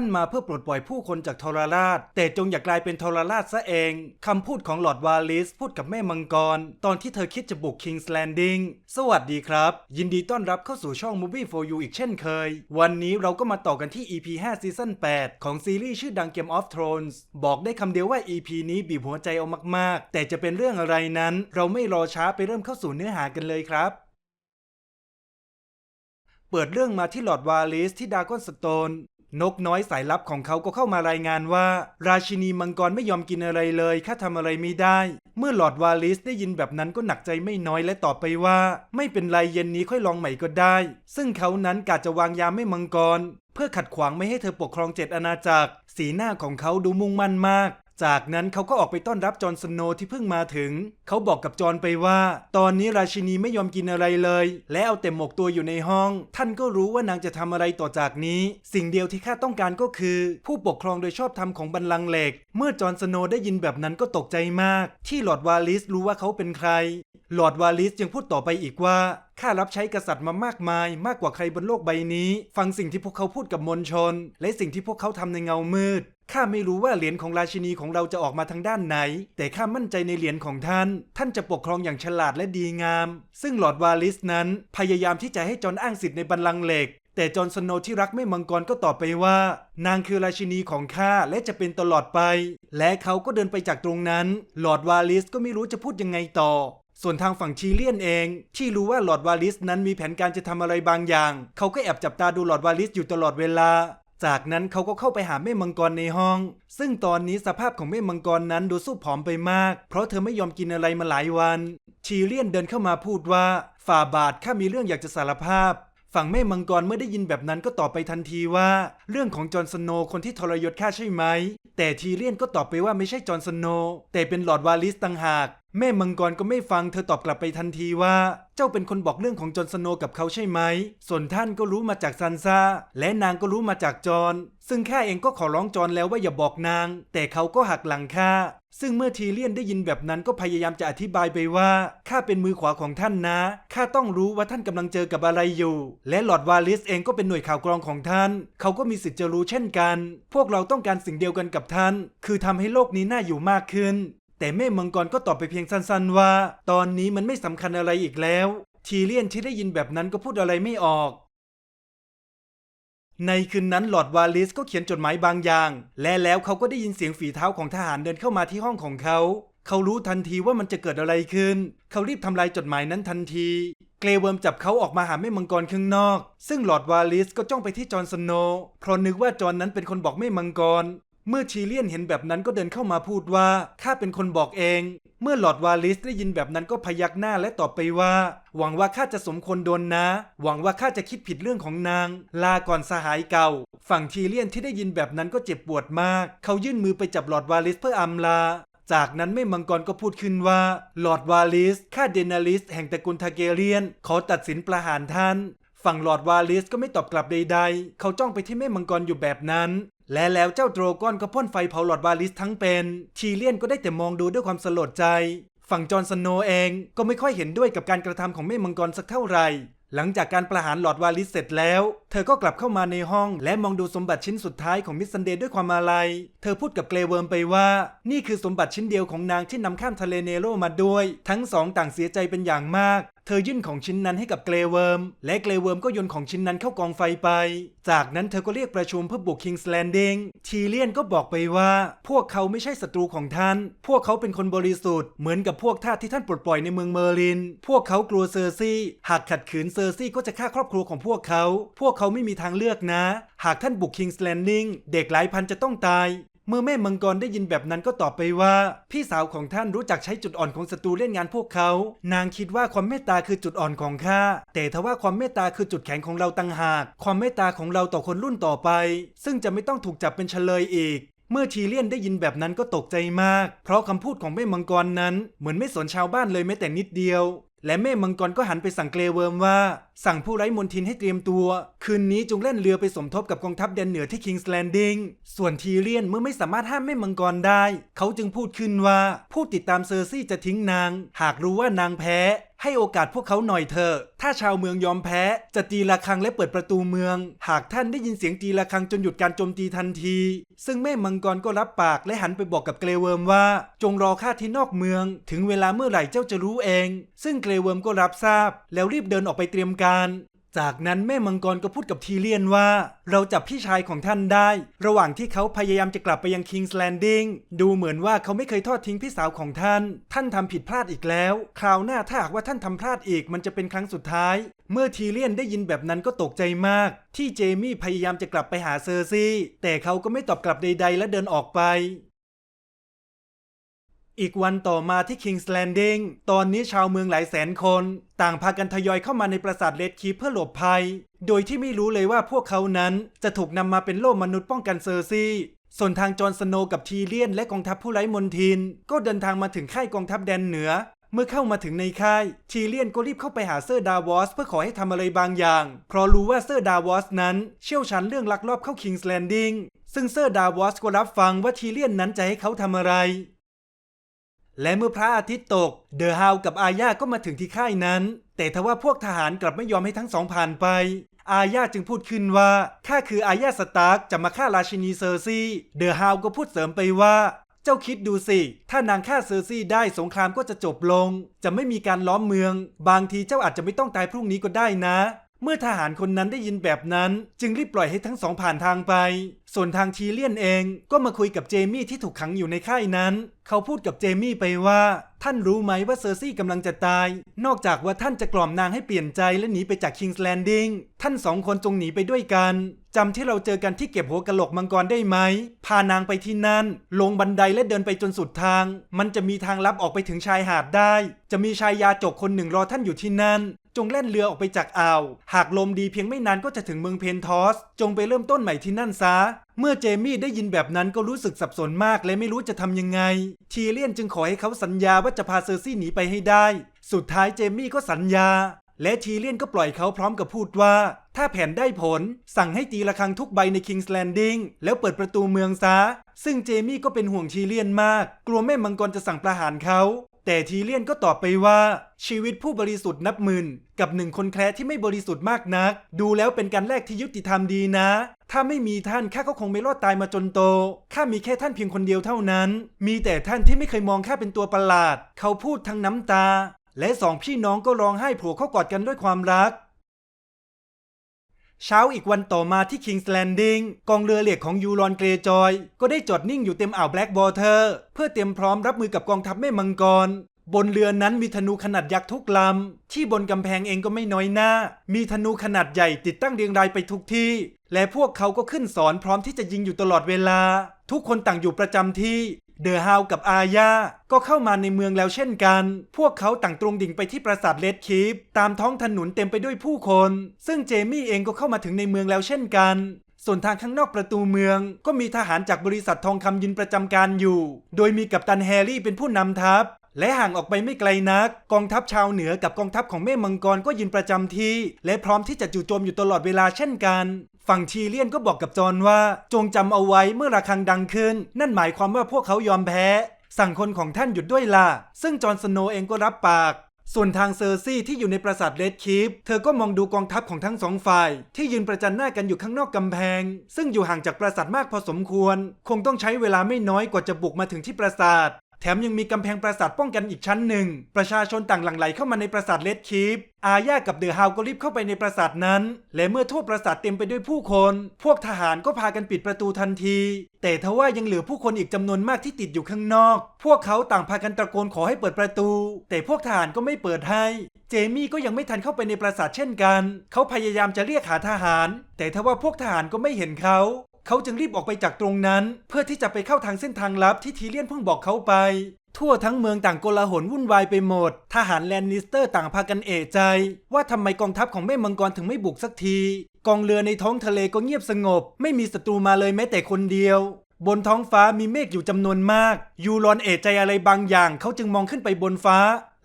านมาเพื่อปลดปล่อยผู้คนจากทรราช แต่จงอย่ากลายเป็นทรราชซะเองคำพูดของหลอร์ดวาลิสพูดกับแม่มังกร ตอนที่เธอคิดจะบุก King's Landing สวัสดีครับ ยินดีต้อนรับเข้าสู่ช่อง Movie for You อีกเช่นเคย วันนี้เราก็มาต่อกันที่ EP 5 Season 8 ของซีรีส์ชื่อดัง Game of Thrones บอกได้คำเดียวว่า EP นี้บีบหัวใจเอามากๆ แต่จะเป็นเรื่องอะไรนั้น เราไม่รอช้าไปเริ่มเข้าสู่เนื้อหากันเลยครับเปิดเรื่องมาที่หลอดวาลิสที่ดากอนสโตน นกน้อยสายลับของเขาก็เข้ามารายงานว่า ราชินีมังกรไม่ยอมกินอะไรเลยข้าทำอะไรไม่ได้ เมื่อหลอดวาลิสได้ยินแบบนั้นก็หนักใจไม่น้อยและตอบไปว่า ไม่เป็นไรเย็นนี้ค่อยลองใหม่ก็ได้ ซึ่งเขานั้นกะจะวางยาไม่มังกร เพื่อขัดขวางไม่ให้เธอปกครองเจ็ดอาณาจักร สีหน้าของเขาดูมุ่งมั่นมาก จากนั้นเขาก็ออกไปต้อนรับจอห์นสโนว์ที่เพิ่งมาถึง เขาบอกกับจอห์นไปว่า ตอนนี้ราชินีไม่ยอมกินอะไรเลย และเอาแต่หมกตัวอยู่ในห้อง ท่านก็รู้ว่านางจะทำอะไรต่อจากนี้ สิ่งเดียวที่ข้าต้องการก็คือ ผู้ปกครองโดยชอบธรรมของบัลลังก์เหล็ก เมื่อจอห์นสโนว์ได้ยินแบบนั้นก็ตกใจมาก ที่หลอดวาลิสรู้ว่าเขาเป็นใคร หลอร์ดวาลิสยังพูดต่อไปอีกว่า ข้ารับใช้กษัตริย์มามากมาย มากกว่าใครบนโลกใบนี้ ฟังสิ่งที่พวกเขาพูดกับมวลชน และสิ่งที่พวกเขาทำในเงามืด ข้าไม่รู้ว่าเหรียญของราชินีของเราจะออกมาทางด้านไหน แต่ข้ามั่นใจในเหรียญของท่าน ท่านจะปกครองอย่างฉลาดและดีงาม ซึ่งหลอร์ดวาลิสนั้น พยายามที่จะให้จอนอ้างสิทธิ์ในบัลลังก์เหล็กแต่จอห์นสโนที่รักแม่มังกรก็ตอบไปว่า นางคือราชินีของข้าและจะเป็นตลอดไป และเขาก็เดินไปจากตรงนั้น หลอร์ดวาลิสก็ไม่รู้จะพูดยังไงต่อ ส่วนทางฝั่งชีเลียนเอง ที่รู้ว่าหลอดวาลิสนั้นมีแผนการจะทำอะไรบางอย่าง เขาก็แอบจับตาดูหลอดวาลิสอยู่ตลอดเวลา จากนั้นเขาก็เข้าไปหาแม่มังกรในห้อง ซึ่งตอนนี้สภาพของแม่มังกรนั้นดูสู้ผอมไปมาก เพราะเธอไม่ยอมกินอะไรมาหลายวัน ชีเลียนเดินเข้ามาพูดว่า ฝ่าบาทข้ามีเรื่องอยากจะสารภาพ ฝั่งแม่มังกรเมื่อได้ยินแบบนั้นก็ตอบไปทันทีว่า เรื่องของจอห์นสโนคนที่ทรยศข้าใช่ไหม แต่ทีเลียนก็ตอบไปว่าไม่ใช่จอห์นสโนแต่เป็นหลอดวาลิสต่างหาก แม่มังกรก็ไม่ฟังเธอตอบกลับไปทันทีว่า เจ้าเป็นคนบอกเรื่องของจอห์นสโนกับเขาใช่ไหม ส่วนท่านก็รู้มาจากซันซาและนางก็รู้มาจากจอห์นซึ่งข้าเองก็ขอร้องจอห์นแล้วว่าอย่าบอกนาง แต่เขาก็หักหลังข้า ซึ่งเมื่อทีเลียนได้ยินแบบนั้นก็พยายามจะอธิบายไปว่าข้าเป็นมือขวาของท่านนะข้าต้องรู้ว่าท่านกำลังเจอกับอะไรอยู่ และหลอดวาลิสเองก็เป็นหน่วยข่าวกรองของท่าน เขาก็มีสิทธิ์จะรู้เช่นกัน พวกเราต้องการสิ่งเดียวกันกับท่าน คือทำให้โลกนี้น่าอยู่มากขึ้น แต่แม่มังกรก็ตอบไปเพียงสั้นๆว่า ตอนนี้มันไม่สำคัญอะไรอีกแล้ว ทีเลียนที่ได้ยินแบบนั้นก็พูดอะไรไม่ออก ในคืนนั้นหลอร์ดวาลิสก็เขียนจดหมายบางอย่าง และแล้วเขาก็ได้ยินเสียงฝีเท้าของทหารเดินเข้ามาที่ห้องของเขา เขารู้ทันทีว่ามันจะเกิดอะไรขึ้น เขารีบทำลายจดหมายนั้นทันที เกรเวิร์มจับเขาออกมาหาแม่มังกรข้างนอก ซึ่งหลอร์ดวาลิสก็จ้องไปที่จอห์นสโนว์เพราะนึกว่าจอห์นนั้นเป็นคนบอกแม่มังกร เมื่อชีเลียนเห็นแบบนั้นก็เดินเข้ามาพูดว่า ข้าเป็นคนบอกเอง เมื่อหลอดวาลิสได้ยินแบบนั้นก็พยักหน้าและตอบไปว่า หวังว่าข้าจะสมควรโดนนะ หวังว่าข้าจะคิดผิดเรื่องของนาง ลาก่อนสหายเก่า ฝั่งทีเลียนที่ได้ยินแบบนั้นก็เจ็บปวดมาก เขายื่นมือไปจับหลอดวาลิสเพื่ออำลาจากนั้นแม่มังกรก็พูดขึ้นว่า ลอร์ดวาลิสข้าเดนาลิส แห่งตระกูลทาเกเรียน ขอตัดสินประหารท่าน ฝั่งลอร์ดวาลิสก็ไม่ตอบกลับใดๆ เขาจ้องไปที่แม่มังกรอยู่แบบนั้น และแล้วเจ้าโดรกอนก็พ่นไฟเผาหลอร์ดวาลิสทั้งเป็น ทีเลียนก็ได้แต่มองดูด้วยความสลดใจ ฝั่งจอห์นสโนเองก็ไม่ค่อยเห็นด้วยกับการกระทำของแม่มังกรสักเท่าไหร่ หลังจากการประหารหลอร์ดวาลิสเสร็จแล้ว เธอก็กลับเข้ามาในห้อง และมองดูสมบัติชิ้นสุดท้ายของมิสซันเดย์ด้วยความอาลัย เธอพูดกับเกรเวิร์มไปว่า นี่คือสมบัติชิ้นเดียวของนางที่นำข้ามทะเลเนโรมาด้วย ทั้งสองต่างเสียใจเป็นอย่างมาก ธอยื่นของชิ้นนั้นให้กับเกรเวิร์ม และเกรเวิร์มก็โยนของชิ้นนั้นเข้ากองไฟไป จากนั้นเธอก็เรียกประชุมเพื่อบุกคิงส์แลนดิงทีเลียนก็บอกไปว่า พวกเขาไม่ใช่ศัตรูของท่าน พวกเขาเป็นคนบริสุทธิ์ เหมือนกับพวกทาสที่ท่านปลดปล่อยในเมืองเมอร์ลิน พวกเขากลัวเซอร์ซี่ หากขัดขืนเซอร์ซี่ก็จะฆ่าครอบครัวของพวกเขา พวกเขาไม่มีทางเลือกนะ หากท่านบุกคิงส์แลนดิงเด็กหลายพันจะต้องตาย เมื่อแม่มังกรได้ยินแบบนั้นก็ตอบไปว่า พี่สาวของท่านรู้จักใช้จุดอ่อนของศัตรูเล่นงานพวกเขา นางคิดว่าความเมตตาคือจุดอ่อนของข้าแต่ทว่าความเมตตาคือจุดแข็งของเราต่างหาก ความเมตตาของเราต่อคนรุ่นต่อไป ซึ่งจะไม่ต้องถูกจับเป็นเฉลยอีกเมื่อทีเลียนได้ยินแบบนั้นก็ตกใจมาก เพราะคำพูดของแม่มังกรนั้น เหมือนไม่สนชาวบ้านเลยแม้แต่นิดเดียว และแม่มังกรก็หันไปสั่งเกรเวิร์มว่า สั่งผู้ไร้มนทินให้เตรียมตัว คืนนี้จงแล่นเรือไปสมทบกับกองทัพแดนเหนือที่คิงส์แลนดิงส่วนทีเรียนเมื่อไม่สามารถห้ามแม่มังกรได้ เขาจึงพูดขึ้นว่า ผู้ติดตามเซอร์ซี่จะทิ้งนาง หากรู้ว่านางแพ้ ให้โอกาสพวกเขาหน่อยเถอะ ถ้าชาวเมืองยอมแพ้ จะตีระฆังและเปิดประตูเมือง หากท่านได้ยินเสียงตีระฆังจนหยุดการโจมตีทันที ซึ่งแม่มังกรก็รับปากและหันไปบอกกับเกรเวิร์มว่า จงรอข้าที่นอกเมือง ถึงเวลาเมื่อไหร่เจ้าจะรู้เอง ซึ่งเกรเวิร์มก็รับทราบ แล้วรีบเดินออกไปเตรียมการ จากนั้นแม่มังกรก็พูดกับทีเลียนว่า เราจับพี่ชายของท่านได้ ระหว่างที่เขาพยายามจะกลับไปยัง King's Landing ดูเหมือนว่าเขาไม่เคยทอดทิ้งพี่สาวของท่าน ท่านทำผิดพลาดอีกแล้ว คราวหน้าถ้าหากว่าท่านทำพลาดอีกมันจะเป็นครั้งสุดท้าย เมื่อทีเลียนได้ยินแบบนั้นก็ตกใจมาก ที่เจมี่พยายามจะกลับไปหาเซอร์ซี่แต่เขาก็ไม่ตอบกลับใด ๆ และเดินออกไป อีกวันต่อมาที่ King's Landing ตอนนี้ชาวเมืองหลายแสนคน ต่างพากันทยอยเข้ามาในปราสาทเลดคีเพื่อหลบภัย โดยที่ไม่รู้เลยว่าพวกเขานั้นจะถูกนำมาเป็นโล่มนุษย์ป้องกันเซอร์ซีส่วนทางจอร์นสโนกับทีเลียนและกองทัพผู้ไร้มนทิน ก็เดินทางมาถึงค่ายกองทัพแดนเหนือ เมื่อเข้ามาถึงในค่าย ทีเลียนก็รีบเข้าไปหาเซอร์ดาวอสเพื่อขอให้ทำอะไรบางอย่าง เพราะรู้ว่าเซอร์ดาวอสนั้นเชี่ยวชาญเรื่องลักลอบเข้า King's Landing ซึ่งเซอร์ดาวอสก็รับฟังว่าทีเลียนนั้นจะให้เขาทำอะไร และเมื่อพระอาทิตย์ตก เดอะฮาวกับอาญาก็มาถึงที่ค่ายนั้น แต่ทว่าพวกทหารกลับไม่ยอมให้ทั้งสองผ่านไป อาญาจึงพูดขึ้นว่าข้าคืออาญาสตาร์กจะมาฆ่าราชินีเซอร์ซีเดอะฮาวก็พูดเสริมไปว่า เจ้าคิดดูสิ ถ้านางฆ่าเซอร์ซีได้สงครามก็จะจบลง จะไม่มีการล้อมเมือง บางทีเจ้าอาจจะไม่ต้องตายพรุ่งนี้ก็ได้นะ เมื่อทหารคนนั้นได้ยินแบบนั้น จึงรีบปล่อยให้ทั้งสองผ่านทางไป ส่วนทางทีเลียนเองก็มาคุยกับเจมี่ที่ถูกขังอยู่ในค่ายนั้น เขาพูดกับเจมี่ไปว่า ท่านรู้ไหมว่าเซอร์ซี่กำลังจะตาย นอกจากว่าท่านจะกล่อมนางให้เปลี่ยนใจและหนีไปจาก King's Landing ท่านสองคนจงหนีไปด้วยกันจำที่เราเจอกันที่เก็บหัวกะโหลกมังกรได้ไหม พานางไปที่นั่น ลงบันไดและเดินไปจนสุดทาง มันจะมีทางลับออกไปถึงชายหาดได้ จะมีชายยาจกคนหนึ่งรอท่านอยู่ที่นั่น จงแล่นเรือออกไปจากอ่าว หากลมดีเพียงไม่นานก็จะถึงเมืองเพนทอส จงไปเริ่มต้นใหม่ที่นั่นซะ เมื่อเจมี่ได้ยินแบบนั้นก็รู้สึกสับสนมากและไม่รู้จะทำยังไง ทีเลียนจึงขอให้เขาสัญญาว่าจะพาเซอร์ซี่หนีไปให้ได้ สุดท้ายเจมี่ก็สัญญา และทีเลียนก็ปล่อยเขาพร้อมกับพูดว่า ถ้าแผนได้ผล สั่งให้ตีระฆังทุกใบใน King's Landing แล้วเปิดประตูเมืองซะ ซึ่งเจมี่ก็เป็นห่วงทีเลียนมาก กลัวแม่มังกรจะสั่งประหารเขา แต่ทีเลียนก็ตอบไปว่า ชีวิตผู้บริสุทธิ์นับหมื่น กับหนึ่งคนแคร์ที่ไม่บริสุทธิ์มากนัก ดูแล้วเป็นการแลกที่ยุติธรรมดีนะ ถ้าไม่มีท่านข้าก็คงไม่รอดตายมาจนโตข้ามีแค่ท่านเพียงคนเดียวเท่านั้น มีแต่ท่านที่ไม่เคยมองข้าเป็นตัวประหลาด เขาพูดทั้งน้ำตา และสองพี่น้องก็ร้องไห้โผล่เข้ากอดกันด้วยความรัก เช้าอีกวันต่อมาที่ King's Landing กองเรือเหล็กของยูรอนเกรจอย ก็ได้จอดนิ่งอยู่เต็มอ่าวแบล็ก w อเ t อร์เพื่อเตรียมพร้อมรับมือกับกองทัพแม่มังกร บนเรือนั้นมีธนูขนาดยักษ์ทุกลำ ที่บนกำแพงเองก็ไม่น้อยหน้า มีธนูขนาดใหญ่ติดตั้งเรียงรายไปทุกที่ และพวกเขาก็ขึ้นสอนพร้อมที่จะยิงอยู่ตลอดเวลา ทุกคนต่างอยู่ประจำที่ เดอะฮาวกับอาญาก็เข้ามาในเมืองแล้วเช่นกัน พวกเขาต่างตรงดิ่งไปที่ปราสาทเลดคีฟตามท้องถนนเต็มไปด้วยผู้คน ซึ่งเจมี่เองก็เข้ามาถึงในเมืองแล้วเช่นกันส่วนทางข้างนอกประตูเมือง ก็มีทหารจากบริษัททองคำยืนประจำการอยู่ โดยมีกัปตันแฮร์รี่เป็นผู้นำทัพ และห่างออกไปไม่ไกลนัก กองทัพชาวเหนือกับกองทัพของแม่มังกรก็ยืนประจำที่ และพร้อมที่จะจู่โจมอยู่ตลอดเวลาเช่นกัน ฝั่งทีเลียนก็บอกกับจอห์นว่า จงจำเอาไว้เมื่อระฆังดังขึ้น นั่นหมายความว่าพวกเขายอมแพ้ สั่งคนของท่านหยุดด้วยล่ะซึ่งจอห์นสโนเองก็รับปากส่วนทางเซอร์ซี่ที่อยู่ในปราสาทเรดคีปเธอก็มองดูกองทัพของทั้งสองฝ่าย ที่ยืนประจันหน้ากันอยู่ข้างนอกกำแพง ซึ่งอยู่ห่างจากปราสาทมากพอสมควร คงต้องใช้เวลาไม่น้อยกว่าจะบุกมาถึงที่ปราสาท แถมยังมีกำแพงปราสาทป้องกันอีกชั้นหนึ่ง ประชาชนต่างหลั่งไหลเข้ามาในปราสาทเลดคีปอาญากับเดอะฮาวก็รีบเข้าไปในปราสาทนั้น และเมื่อทั่วปราสาทเต็มไปด้วยผู้คน พวกทหารก็พากันปิดประตูทันที แต่ทว่ายังเหลือผู้คนอีกจำนวนมากที่ติดอยู่ข้างนอก พวกเขาต่างพากันตะโกนขอให้เปิดประตู แต่พวกทหารก็ไม่เปิดให้ เจมี่ก็ยังไม่ทันเข้าไปในปราสาทเช่นกัน เขาพยายามจะเรียกหาทหาร แต่ทว่าพวกทหารก็ไม่เห็นเขา เขาจึงรีบออกไปจากตรงนั้น เพื่อที่จะไปเข้าทางเส้นทางลับที่ทีเลียนเพิ่งบอกเขาไป ทั่วทั้งเมืองต่างโกลาหลวุ่นวายไปหมด ทหารแลนนิสเตอร์ต่างพากันเอะใจ ว่าทำไมกองทัพของแม่มังกรถึงไม่บุกสักที กองเรือในท้องทะเลก็เงียบสงบ ไม่มีศัตรูมาเลยแม้แต่คนเดียว บนท้องฟ้ามีเมฆอยู่จำนวนมาก ยูรอนเอะใจอะไรบางอย่าง เขาจึงมองขึ้นไปบนฟ้า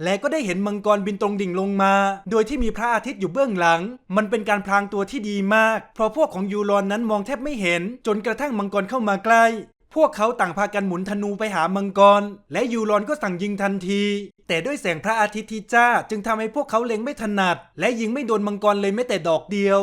และก็ได้เห็นมังกรบินตรงดิ่งลงมา โดยที่มีพระอาทิตย์อยู่เบื้องหลัง มันเป็นการพรางตัวที่ดีมาก เพราะพวกของยูรอนนั้นมองแทบไม่เห็น จนกระทั่งมังกรเข้ามาใกล้ พวกเขาต่างพากันหมุนธนูไปหามังกร และยูรอนก็สั่งยิงทันที แต่ด้วยแสงพระอาทิตย์ที่จ้า จึงทำให้พวกเขาเล็งไม่ถนัด และยิงไม่โดนมังกรเลยแม้แต่ดอกเดียว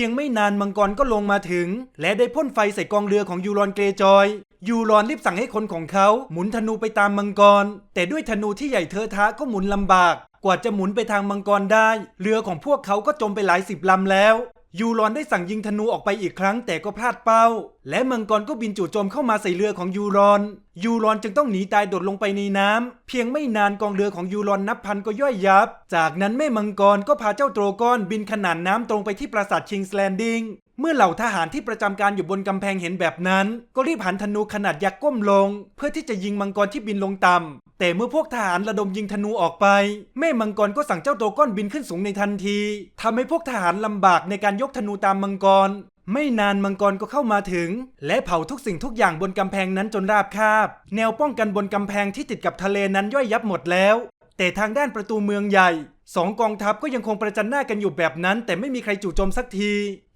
พียงไม่นานมังกรก็ลงมาถึง และได้พ่นไฟใส่กองเรือของยูรอนเกรจอย ยูรอนรีบสั่งให้คนของเขาหมุนธนูไปตามมังกร แต่ด้วยธนูที่ใหญ่เทอะทะก็หมุนลำบาก กว่าจะหมุนไปทางมังกรได้ เรือของพวกเขาก็จมไปหลายสิบลำแล้ว ยูรอนได้สั่งยิงธนูออกไปอีกครั้งแต่ก็พลาดเป้า และมังกรก็บินจู่โจมเข้ามาใส่เรือของยูรอน ยูรอนจึงต้องหนีตายโดดลงไปในน้ำเพียงไม่นานกองเรือของยูรอนนับพันก็ย่อยยับ จากนั้นแม่มังกรก็พาเจ้าโตรกอนบินขนานน้ำตรงไปที่ปราสาทคิงส์แลนดิง เมื่อเหล่าทหารที่ประจำการอยู่บนกำแพงเห็นแบบนั้น ก็รีบหันธนูขนาดยักษ์ก้มลง เพื่อที่จะยิงมังกรที่บินลงต่ำแต่เมื่อพวกทหารระดมยิงธนูออกไป แม่มังกรก็สั่งเจ้าโตก้อนบินขึ้นสูงในทันทีทำให้พวกทหารลำบากในการยกธนูตามมังกร ไม่นานมังกรก็เข้ามาถึง และเผาทุกสิ่งทุกอย่างบนกำแพงนั้นจนราบคาบ แนวป้องกันบนกำแพงที่ติดกับทะเลนั้นย่อยยับหมดแล้ว แต่ทางด้านประตูเมืองใหญ่สองกองทัพก็ยังคงประจันหน้ากันอยู่แบบนั้น แต่ไม่มีใครจู่โจมสักที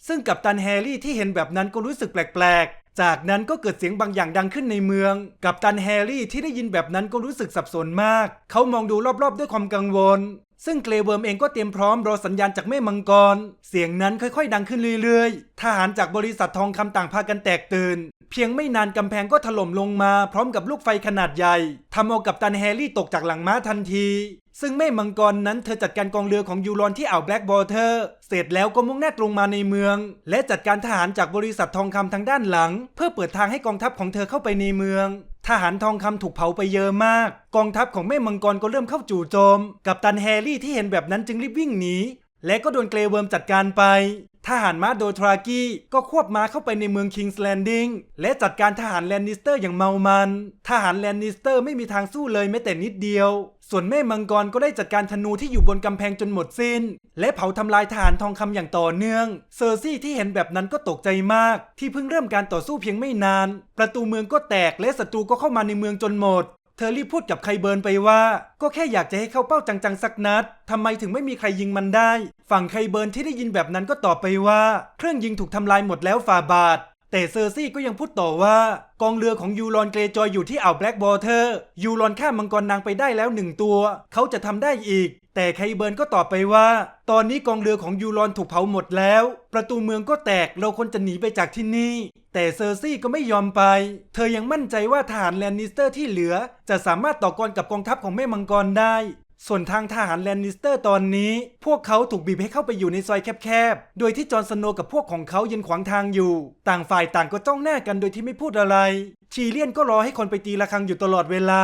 ซึ่งกัปตันแฮร์รี่ที่เห็นแบบนั้นก็รู้สึกแปลกๆ จากนั้นก็เกิดเสียงบางอย่างดังขึ้นในเมือง กัปตันแฮร์รี่ที่ได้ยินแบบนั้นก็รู้สึกสับสนมาก เขามองดูรอบๆ ด้วยความกังวล ซึ่งเกรเวิร์มเองก็เตรียมพร้อมรอสัญญาณจากแม่มังกร เสียงนั้นค่อยๆ ดังขึ้นเรื่อยๆ ทหารจากบริษัททองคำต่างพากันแตกตื่น เพียงไม่นานกำแพงก็ถล่มลงมาพร้อมกับลูกไฟขนาดใหญ่ทำเอากัปตันแฮร์รี่ตกจากหลังม้าทันที ซึ่งแม่มังกรนั้นเธอจัดการกองเรือของยูรอนที่อ่าวแบล็กบอเทอร์เสร็จแล้วก็มุ่งหน้าตรงมาในเมือง และจัดการทหารจากบริษัททองคำทางด้านหลัง เพื่อเปิดทางให้กองทัพของเธอเข้าไปในเมือง ทหารทองคำถูกเผาไปเยอะมาก กองทัพของแม่มังกรก็เริ่มเข้าจู่โจม กับตันแฮร์รี่ที่เห็นแบบนั้นจึงรีบวิ่งหนีและก็โดนเกรเวิร์มจัดการไป ทหารม้าโดทรากี้ก็ควบม้าเข้าไปในเมืองคิงส์แลนดิงและจัดการทหารแลนนิสเตอร์อย่างเมามัน ทหารแลนนิสเตอร์ไม่มีทางสู้เลยแม้แต่นิดเดียว ส่วนแม่มังกรก็ได้จัดการธนูที่อยู่บนกำแพงจนหมดสิ้น และเผาทำลายทหารทองคำอย่างต่อเนื่อง เซอร์ซี่ที่เห็นแบบนั้นก็ตกใจมาก ที่เพิ่งเริ่มการต่อสู้เพียงไม่นาน ประตูเมืองก็แตกและศัตรูก็เข้ามาในเมืองจนหมด เธอรีบพูดกับไคเบิร์นไปว่า ก็แค่อยากจะให้เข้าเป้าจังๆสักนัดทำไมถึงไม่มีใครยิงมันได้ ฝั่งไคเบิร์นที่ได้ยินแบบนั้นก็ตอบไปว่า เครื่องยิงถูกทำลายหมดแล้วฝ่าบาท แต่เซอร์ซี่ก็ยังพูดต่อว่า กองเรือของยูรอนเกรจอยอยู่ที่อ่าวแบล็กบอเทอร์ยูรอนฆ่ามังกรนางไปได้แล้วหนึ่งตัว เขาจะทำได้อีก แต่ไคเบิร์นก็ตอบไปว่า ตอนนี้กองเรือของยูรอนถูกเผาหมดแล้ว ประตูเมืองก็แตกเราควรจะหนีไปจากที่นี่ แต่เซอร์ซี่ก็ไม่ยอมไป เธอยังมั่นใจว่าทหารแลนนิสเตอร์ที่เหลือ จะสามารถต่อกรกับกองทัพของแม่มังกรได้ ส่วนทางทหารแลนนิสเตอร์ตอนนี้ พวกเขาถูกบีบให้เข้าไปอยู่ในซอยแคบๆ โดยที่จอห์นสโนกับพวกของเขายืนขวางทางอยู่ ต่างฝ่ายต่างก็จ้องหน้ากันโดยที่ไม่พูดอะไร ชีเลียนก็รอให้คนไปตีระฆังอยู่ตลอดเวลา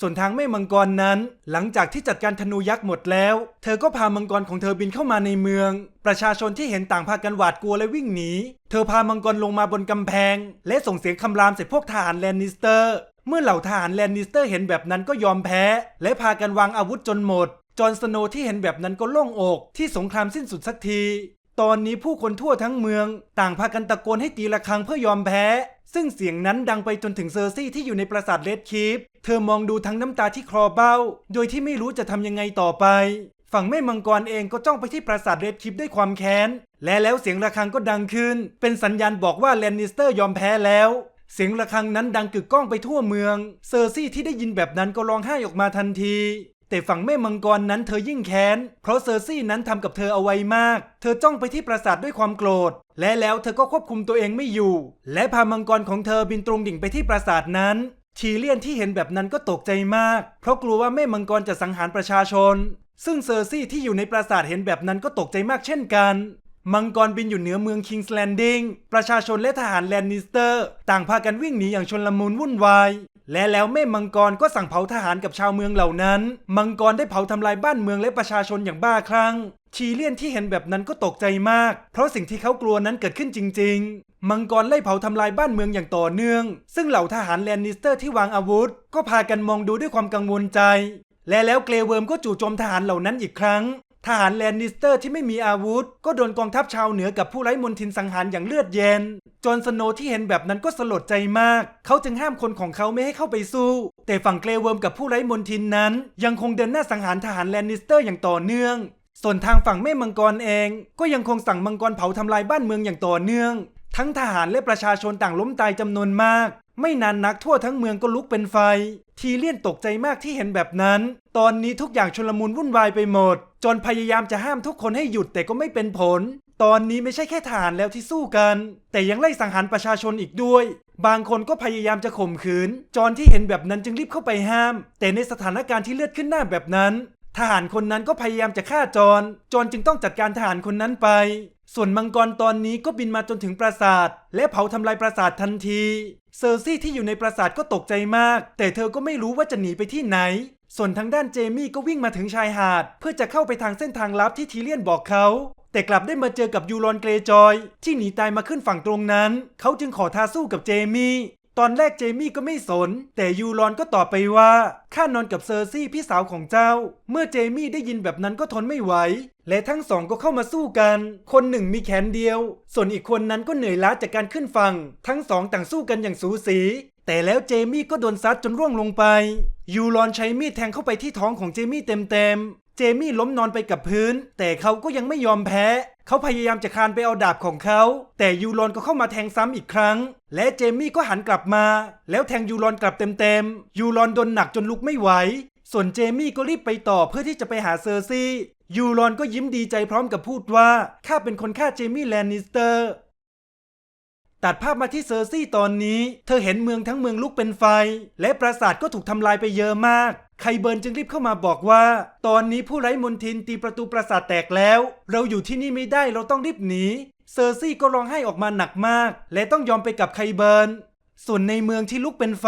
ส่วนทางแม่มังกรนั้น หลังจากที่จัดการธนูยักษ์หมดแล้ว เธอก็พามังกรของเธอบินเข้ามาในเมือง ประชาชนที่เห็นต่างพากันหวาดกลัวและวิ่งหนี เธอพามังกรลงมาบนกำแพง และส่งเสียงคำรามใส่พวกทหารแลนนิสเตอร์ เมื่อเหล่าทหารแลนนิสเตอร์เห็นแบบนั้นก็ยอมแพ้ และพากันวางอาวุธจนหมด จอห์นสโนว์ที่เห็นแบบนั้นก็โล่งอกที่สงครามสิ้นสุดสักที ตอนนี้ผู้คนทั่วทั้งเมือง ต่างพากันตะโกนให้ตีระฆังเพื่อยอมแพ้ ซึ่งเสียงนั้นดังไปจนถึงเซอร์ซี่ที่อยู่ในปราสาทเลดคีปเธอมองดูทั้งน้ำตาที่คลอเบ้า โดยที่ไม่รู้จะทำยังไงต่อไป ฝั่งแม่มังกรเองก็จ้องไปที่ปราสาทเรดคิปด้วยความแค้น และแล้วเสียงระฆังก็ดังขึ้น เป็นสัญญาณบอกว่าแลนนิสเตอร์ยอมแพ้แล้ว เสียงระฆังนั้นดังกึกก้องไปทั่วเมือง เซอร์ซี่ที่ได้ยินแบบนั้นก็ร้องไห้ออกมาทันที แต่ฝั่งแม่มังกรนั้นเธอยิ่งแค้น เพราะเซอร์ซี่นั้นทำกับเธอเอาไว้มาก เธอจ้องไปที่ปราสาทด้วยความโกรธ และแล้วเธอก็ควบคุมตัวเองไม่อยู่ และพามังกรของเธอบินตรงดิ่งไปที่ปราสาทนั้นชีเลียนที่เห็นแบบนั้นก็ตกใจมาก เพราะกลัวว่าแม่มังกรจะสังหารประชาชน ซึ่งเซอร์ซี่ที่อยู่ในปราสาทเห็นแบบนั้นก็ตกใจมากเช่นกัน มังกรบินอยู่เหนือเมืองคิงส์แลนดิงประชาชนและทหารแลนนิสเตอร์ ต่างพากันวิ่งหนีอย่างชนลมุนวุ่นวาย และแล้วแม่มังกรก็สั่งเผาทหารกับชาวเมืองเหล่านั้น มังกรได้เผาทำลายบ้านเมืองและประชาชนอย่างบ้าคลั่งชีเลียนที่เห็นแบบนั้นก็ตกใจมาก เพราะสิ่งที่เขากลัวนั้นเกิดขึ้นจริง ๆ มังกรไล่เผาทำลายบ้านเมืองอย่างต่อเนื่อง ซึ่งเหล่าทหารแลนนิสเตอร์ที่วางอาวุธ ก็พากันมองดูด้วยความกังวลใจ และแล้วเกรเวิร์มก็จู่โจมทหารเหล่านั้นอีกครั้ง ทหารแลนนิสเตอร์ที่ไม่มีอาวุธ ก็โดนกองทัพชาวเหนือกับผู้ไร้มนทินสังหารอย่างเลือดเย็นจอนสโนว์ที่เห็นแบบนั้นก็สลดใจมาก เขาจึงห้ามคนของเขาไม่ให้เข้าไปสู้ แต่ฝั่งเกรเวิร์มกับผู้ไร้มนทินนั้น ยังคงเดินหน้าสังหารทหารแลนนิสเตอร์อย่างต่อเนื่องส่วนทางฝั่งแม่มังกรเอง ก็ยังคงสั่งมังกรเผาทำลายบ้านเมืองอย่างต่อเนื่อง ทั้งทหารและประชาชนต่างล้มตายจำนวนมาก ไม่นานนักทั่วทั้งเมืองก็ลุกเป็นไฟ ทีเลี่ยนตกใจมากที่เห็นแบบนั้น ตอนนี้ทุกอย่างชลมุนวุ่นวายไปหมด จนพยายามจะห้ามทุกคนให้หยุดแต่ก็ไม่เป็นผล ตอนนี้ไม่ใช่แค่ทหารแล้วที่สู้กัน แต่ยังไล่สังหารประชาชนอีกด้วย บางคนก็พยายามจะข่มขืน จอนที่เห็นแบบนั้นจึงรีบเข้าไปห้าม แต่ในสถานการณ์ที่เลือดขึ้นหน้าแบบนั้น ทหารคนนั้นก็พยายามจะฆ่าจอนจอนจึงต้องจัดการทหารคนนั้นไป ส่วนมังกรตอนนี้ก็บินมาจนถึงปราสาท และเผาทำลายปราสาททันที เซอร์ซี่ที่อยู่ในปราสาทก็ตกใจมาก แต่เธอก็ไม่รู้ว่าจะหนีไปที่ไหน ส่วนทางด้านเจมี่ก็วิ่งมาถึงชายหาด เพื่อจะเข้าไปทางเส้นทางลับที่ทีเลียนบอกเขาแต่กลับได้มาเจอกับยูรอนเกรจอย ที่หนีตายมาขึ้นฝั่งตรงนั้น เขาจึงขอท้าสู้กับเจมี่ ตอนแรกเจมี่ก็ไม่สน แต่ยูรอนก็ตอบไปว่าข้านอนกับเซอร์ซี่พี่สาวของเจ้า เมื่อเจมี่ได้ยินแบบนั้นก็ทนไม่ไหว และทั้งสองก็เข้ามาสู้กัน คนหนึ่งมีแขนเดียว ส่วนอีกคนนั้นก็เหนื่อยล้าจากการขึ้นฝั่งทั้งสองต่างสู้กันอย่างสูสี แต่แล้วเจมี่ก็โดนซัดจนร่วงลงไป ยูรอนใช้มีดแทงเข้าไปที่ท้องของเจมี่เต็ม เจมี่ล้มนอนไปกับพื้น แต่เขาก็ยังไม่ยอมแพ้ เขาพยายามจะคานไปเอาดาบของเขา แต่ยูรอนก็เข้ามาแทงซ้ำอีกครั้ง และเจมี่ก็หันกลับมา แล้วแทงยูรอนกลับเต็มๆ ยูรอนโดนหนักจนลุกไม่ไหว ส่วนเจมี่ก็รีบไปต่อเพื่อที่จะไปหาเซอร์ซี่ ยูรอนก็ยิ้มดีใจพร้อมกับพูดว่าข้าเป็นคนฆ่าเจมี่แลนนิสเตอร์ ตัดภาพมาที่เซอร์ซี่ตอนนี้ เธอเห็นเมืองทั้งเมืองลุกเป็นไฟ และปราสาทก็ถูกทำลายไปเยอะมาก ไคเบิร์นจึงรีบเข้ามาบอกว่า ตอนนี้ผู้ไร้มนทินตีประตูปราสาทแตกแล้ว เราอยู่ที่นี่ไม่ได้เราต้องรีบหนี เซอร์ซี่ก็ร้องไห้ออกมาหนักมาก และต้องยอมไปกับไคเบิร์นส่วนในเมืองที่ลุกเป็นไฟ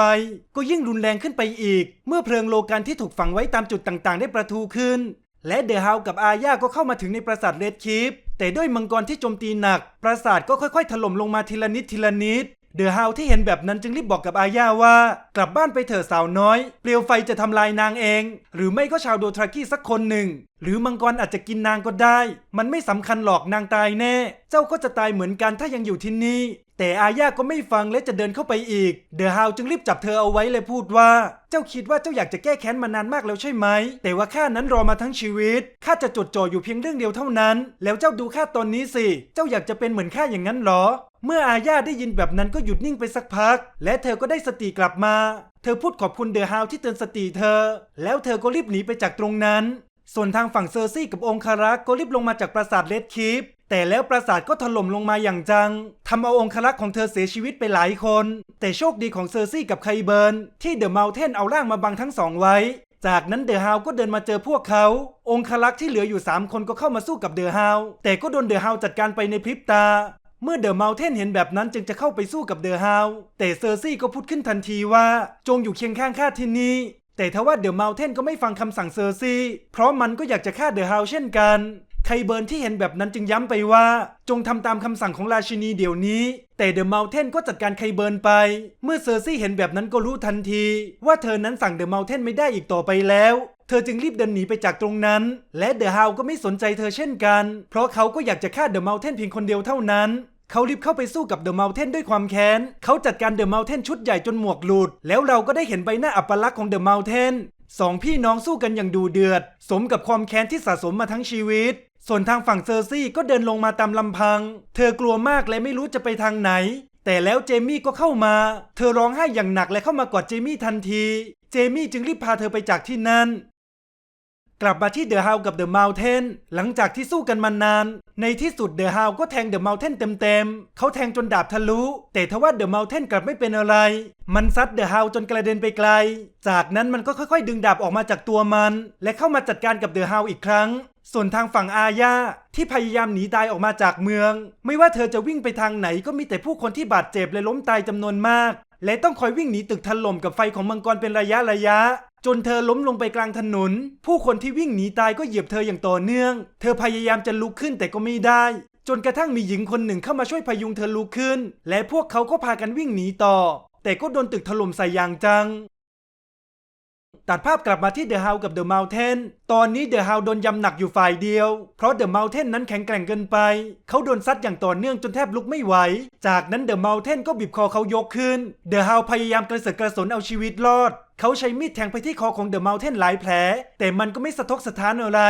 ก็ยิ่งรุนแรงขึ้นไปอีก เมื่อเพลิงโลกันที่ถูกฝังไว้ตามจุดต่างๆ ได้ประทุขึ้น และเดอะเฮากับอาญาก็เข้ามาถึงในปราสาทเรดคีฟแต่ด้วยมังกรที่โจมตีหนัก ปราสาทก็ค่อยๆ ถล่มลงมาทีละนิดทีละนิด เดอะฮาวที่เห็นแบบนั้นจึงรีบบอกกับอาญาว่า กลับบ้านไปเถอะสาวน้อย เปลวไฟจะทำลายนางเอง หรือไม่ก็ชาวโดทรากี้สักคนหนึ่ง หรือมังกรอาจจะกินนางก็ได้ มันไม่สำคัญหรอกนางตายแน่ เจ้าก็จะตายเหมือนกันถ้ายังอยู่ที่นี่แต่อาญาก็ไม่ฟังและจะเดินเข้าไปอีก เดอะฮาวจึงรีบจับเธอเอาไว้เลยพูดว่า เจ้าคิดว่าเจ้าอยากจะแก้แค้นมานานมากแล้วใช่ไหม แต่ว่าข้านั้นรอมาทั้งชีวิต ข้าจะจดจ่ออยู่เพียงเรื่องเดียวเท่านั้น แล้วเจ้าดูข้าตอนนี้สิ เจ้าอยากจะเป็นเหมือนข้าอย่างนั้นหรอ เมื่ออาญาได้ยินแบบนั้นก็หยุดนิ่งไปสักพัก และเธอก็ได้สติกลับมา เธอพูดขอบคุณเดอะฮาวที่เตือนสติเธอ แล้วเธอก็รีบหนีไปจากตรงนั้น ส่วนทางฝั่งเซอร์ซี่กับองคารักษ์ก็รีบลงมาจากปราสาทเลดคีปแต่แล้วปราสาทก็ถล่มลงมาอย่างจัง ทำเอาองคารักษ์ของเธอเสียชีวิตไปหลายคน แต่โชคดีของเซอร์ซี่กับไคเบิร์น ที่เดอะเมลเทนเอาร่างมาบังทั้งสองไว้ จากนั้นเดอะฮาวก็เดินมาเจอพวกเขา องคารักษ์ที่เหลืออยู่ 3 คนก็เข้ามาสู้กับเดอะฮาว แต่ก็โดนเดอะฮาวจัดการไปในพริบตา เมื่อเดอะเมลเทนเห็นแบบนั้นจึงจะเข้าไปสู้กับเดอะฮาวแต่เซอร์ซี่ก็พูดขึ้นทันทีว่า จงอยู่เคียงข้างข้าที่นี่แต่ทว่าเดอะเมลเทนก็ไม่ฟังคำสั่งเซอร์ซี่เพราะมันก็อยากจะฆ่าเดอะฮาวเช่นกันไคเบิร์นที่เห็นแบบนั้นจึงย้ำไปว่า จงทำตามคำสั่งของราชินีเดี๋ยวนี้ แต่เดอะเมลเทนก็จัดการไคเบิร์นไป เมื่อเซอร์ซี่เห็นแบบนั้นก็รู้ทันที ว่าเธอนั้นสั่งเดอะเมลเทนไม่ได้อีกต่อไปแล้ว เธอจึงรีบเดินหนีไปจากตรงนั้น และเดอะฮาวก็ไม่สนใจเธอเช่นกัน เพราะเขาก็อยากจะฆ่าเดอะเมลเทนเพียงคนเดียวเท่านั้นเขารีบเข้าไปสู้กับเดอะเมลเทนด้วยความแค้น เขาจัดการเดอะเมลเทนชุดใหญ่จนหมวกหลุด แล้วเราก็ได้เห็นใบหน้าอัปลักษณ์ของเดอะเมลเทนสองพี่น้องสู้กันอย่างดูเดือด สมกับความแค้นที่สะสมมาทั้งชีวิต ส่วนทางฝั่งเซอร์ซี่ก็เดินลงมาตามลำพัง เธอกลัวมากและไม่รู้จะไปทางไหน แต่แล้วเจมี่ก็เข้ามา เธอร้องไห้อย่างหนักและเข้ามากอดเจมี่ทันที เจมี่จึงรีบพาเธอไปจากที่นั่น กลับมาที่เดอะฮาวกับเดอะม t เทนหลังจากที่สู้กันมานาน ในที่สุดเดอะฮาวก็แทงเดอะม t เทนเต็มๆเขาแทงจนดาบทะลุ แต่ทว่าเดอะม t เทนกลับไม่เป็นอะไร มันซัดเดอะฮาวจนกระเด็นไปไกล จากนั้นมันก็ค่อยๆ ดึงดาบออกมาจากตัวมัน และเข้ามาจัดการกับเดอะฮาวอีกครั้ง ส่วนทางฝั่งอาญาที่พยายามหนีตายออกมาจากเมือง ไม่ว่าเธอจะวิ่งไปทางไหนก็มีแต่ผู้คนที่บาดเจ็บและล้มตายจำนวนมาก และต้องคอยวิ่งหนีตึกถล่มกับไฟของมังกรเป็นระยะระยะ จนเธอล้มลงไปกลางถนน ผู้คนที่วิ่งหนีตายก็เหยียบเธออย่างต่อเนื่อง เธอพยายามจะลุกขึ้นแต่ก็ไม่ได้ จนกระทั่งมีหญิงคนหนึ่งเข้ามาช่วยพยุงเธอลุกขึ้น และพวกเขาก็พากันวิ่งหนีต่อ แต่ก็โดนตึกถล่มใส่อย่างจัง ตัดภาพกลับมาที่เดอะเฮากับเดอะมลเทน ตอนนี้เดอะฮาวโดนยำหนักอยู่ฝ่ายเดียว เพราะเดอะเม t เทนนั้นแข็งแกร่งเกินไป เขาโดนซัดอย่างต่อเนื่องจนแทบลุกไม่ไหว จากนั้นเดอะเม t เทนก็บีบคอเขายกขึ้น เดอะฮาวพยายามกระเสือกกระสนเอาชีวิตรอด เขาใช้มีดแทงไปที่คอของเดอะเมลเทนหลายแผล แต่มันก็ไม่สะทกสะท้านอะไร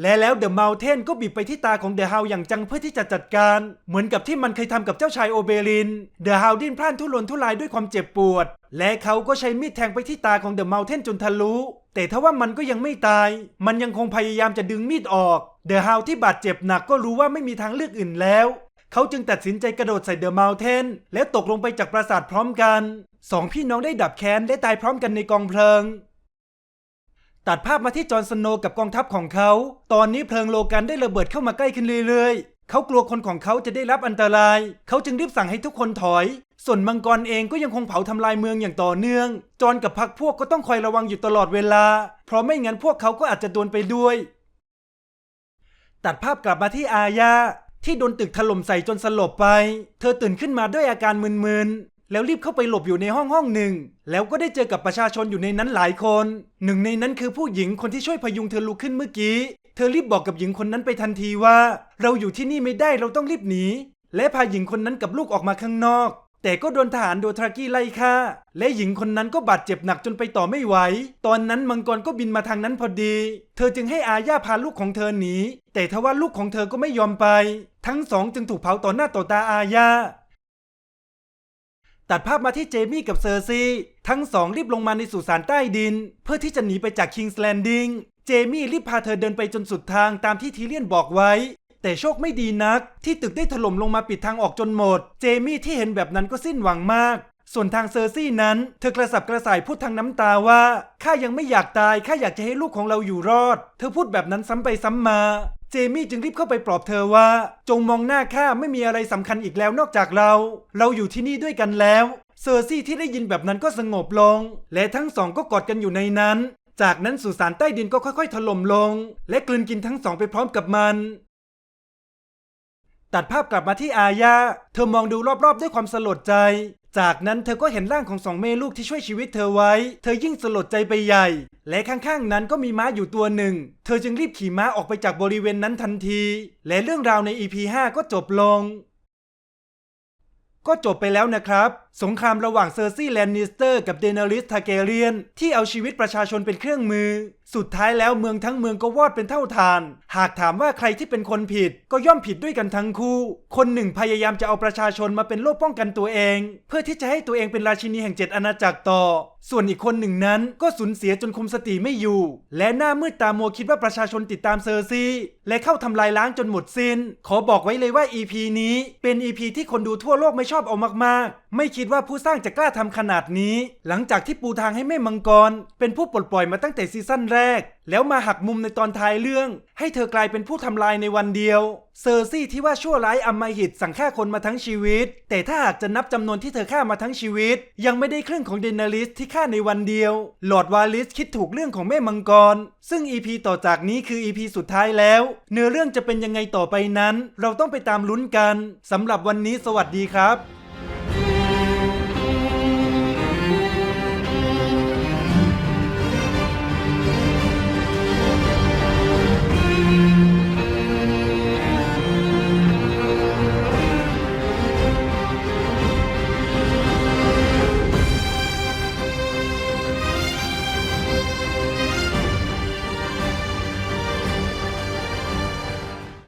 และแล้วเดอะเมลเทนก็บีบไปที่ตาของเดอะฮาวอย่างจังเพื่อที่จะจัดการ เหมือนกับที่มันเคยทำกับเจ้าชายโอเบริน เดอะฮาวดิ้นพล่านทุรนทุรายด้วยความเจ็บปวด และเขาก็ใช้มีดแทงไปที่ตาของเดอะเมลเทนจนทะลุ แต่ทว่ามันก็ยังไม่ตาย มันยังคงพยายามจะดึงมีดออก เดอะฮาวที่บาดเจ็บหนักก็รู้ว่าไม่มีทางเลือกอื่นแล้ว เขาจึงตัดสินใจกระโดดใส่เดอะม t ลเทนและตกลงไปจากปราสาทพร้อมกัน สองพี่น้องได้ดับแค้นและตายพร้อมกันในกองเพลิง ตัดภาพมาที่จอห์นสโนกับกองทัพของเขา ตอนนี้เพลิงโลกันได้ระเบิดเข้ามาใกล้ขึ้นเรื่อยๆ เขากลัวคนของเขาจะได้รับอันตราย เขาจึงรีบสั่งให้ทุกคนถอย ส่วนมังกรเองก็ยังคงเผาทำลายเมืองอย่างต่อเนื่อง จอนกับพรรคพวกก็ต้องคอยระวังอยู่ตลอดเวลา เพราะไม่งั้นพวกเขาก็อาจจะโดนไปด้วย ตัดภาพกลับมาที่อาญาที่โดนตึกถล่มใส่จนสลบไป เธอตื่นขึ้นมาด้วยอาการมึนๆ แล้วรีบเข้าไปหลบอยู่ในห้องห้องหนึ่ง แล้วก็ได้เจอกับประชาชนอยู่ในนั้นหลายคน หนึ่งในนั้นคือผู้หญิงคนที่ช่วยพยุงเธอลุกขึ้นเมื่อกี้ เธอรีบบอกกับหญิงคนนั้นไปทันทีว่า เราอยู่ที่นี่ไม่ได้เราต้องรีบหนี และพาหญิงคนนั้นกับลูกออกมาข้างนอก แต่ก็โดนทหารโดทรากี้ไล่ฆ่า และหญิงคนนั้นก็บาดเจ็บหนักจนไปต่อไม่ไหว ตอนนั้นมังกรก็บินมาทางนั้นพอดี เธอจึงให้อาญาพาลูกของเธอหนี แต่ทว่าลูกของเธอก็ไม่ยอมไป ทั้งสองจึงถูกเผาต่อหน้าต่อตาอาญาตัดภาพมาที่เจมี่กับเซอร์ซีทั้งสองรีบลงมาในสุสานใต้ดิน เพื่อที่จะหนีไปจากคิงส์แลนดิง เจมี่รีบพาเธอเดินไปจนสุดทางตามที่ทีเลียนบอกไว้ แต่โชคไม่ดีนัก ที่ตึกได้ถล่มลงมาปิดทางออกจนหมด เจมี่ที่เห็นแบบนั้นก็สิ้นหวังมาก ส่วนทางเซอร์ซี่นั้น เธอกระสับกระส่ายพูดทางน้ำตาว่าข้ายังไม่อยากตายข้าอยากจะให้ลูกของเราอยู่รอด เธอพูดแบบนั้นซ้ำไปซ้ำมาเจมี่จึงรีบเข้าไปปลอบเธอว่า จงมองหน้าข้าไม่มีอะไรสำคัญอีกแล้วนอกจากเรา เราอยู่ที่นี่ด้วยกันแล้ว เซอร์ซี่ที่ได้ยินแบบนั้นก็สงบลง และทั้งสองก็กอดกันอยู่ในนั้น จากนั้นสุสานใต้ดินก็ค่อยๆถล่มลง และกลืนกินทั้งสองไปพร้อมกับมัน ตัดภาพกลับมาที่อาญาเธอมองดูรอบๆด้วยความสลดใจ จากนั้นเธอก็เห็นร่างของสองแม่ลูกที่ช่วยชีวิตเธอไว้ เธอยิ่งสลดใจไปใหญ่ และข้างๆนั้นก็มีม้าอยู่ตัวหนึ่ง เธอจึงรีบขี่ม้าออกไปจากบริเวณนั้นทันที และเรื่องราวใน EP 5 ก็จบลงก็จบไปแล้วนะครับสงครามระหว่างเซอร์ซี่แลนนิสเตอร์กับเดนาริสทาเกเรียน ที่เอาชีวิตประชาชนเป็นเครื่องมือ สุดท้ายแล้วเมืองทั้งเมืองก็วอดเป็นเท่าทาน หากถามว่าใครที่เป็นคนผิดก็ย่อมผิดด้วยกันทั้งคู่ คนหนึ่งพยายามจะเอาประชาชนมาเป็นโล่ป้องกันตัวเอง เพื่อที่จะให้ตัวเองเป็นราชินีแห่งเจ็ดอาณาจักรต่อ ส่วนอีกคนหนึ่งนั้นก็สูญเสียจนคุมสติไม่อยู่ และหน้ามืดตามัวคิดว่าประชาชนติดตามเซอร์ซีและเข้าทำลายล้างจนหมดสิน้น ขอบอกไว้เลยว่า EP นี้เป็น EP ที่คนดูทั่วโลกไม่ชอบเอามากๆ ไม่คิดว่าผู้สร้างจะกล้าทำขนาดนี้ หลังจากที่ปูทางให้แม่มังกร เป็นผู้ปลดปล่อยมาตั้งแต่ซีซั่นแรก แล้วมาหักมุมในตอนท้ายเรื่อง ให้เธอกลายเป็นผู้ทำลายในวันเดียว เซอร์ซี่ที่ว่าชั่วร้ายอำมหิตสั่งฆ่าคนมาทั้งชีวิต แต่ถ้าหากจะนับจำนวนที่เธอฆ่ามาทั้งชีวิต ยังไม่ได้ครึ่งของเดนาริสที่ฆ่าในวันเดียว หลอดวาลิสคิดถูกเรื่องของแม่มังกร ซึ่ง EP ต่อจากนี้คือ EP สุดท้ายแล้ว เนื้อเรื่องจะเป็นยังไงต่อไปนั้น เราต้องไปตามลุ้นกันสำหรับวันนี้สวัสดีครับ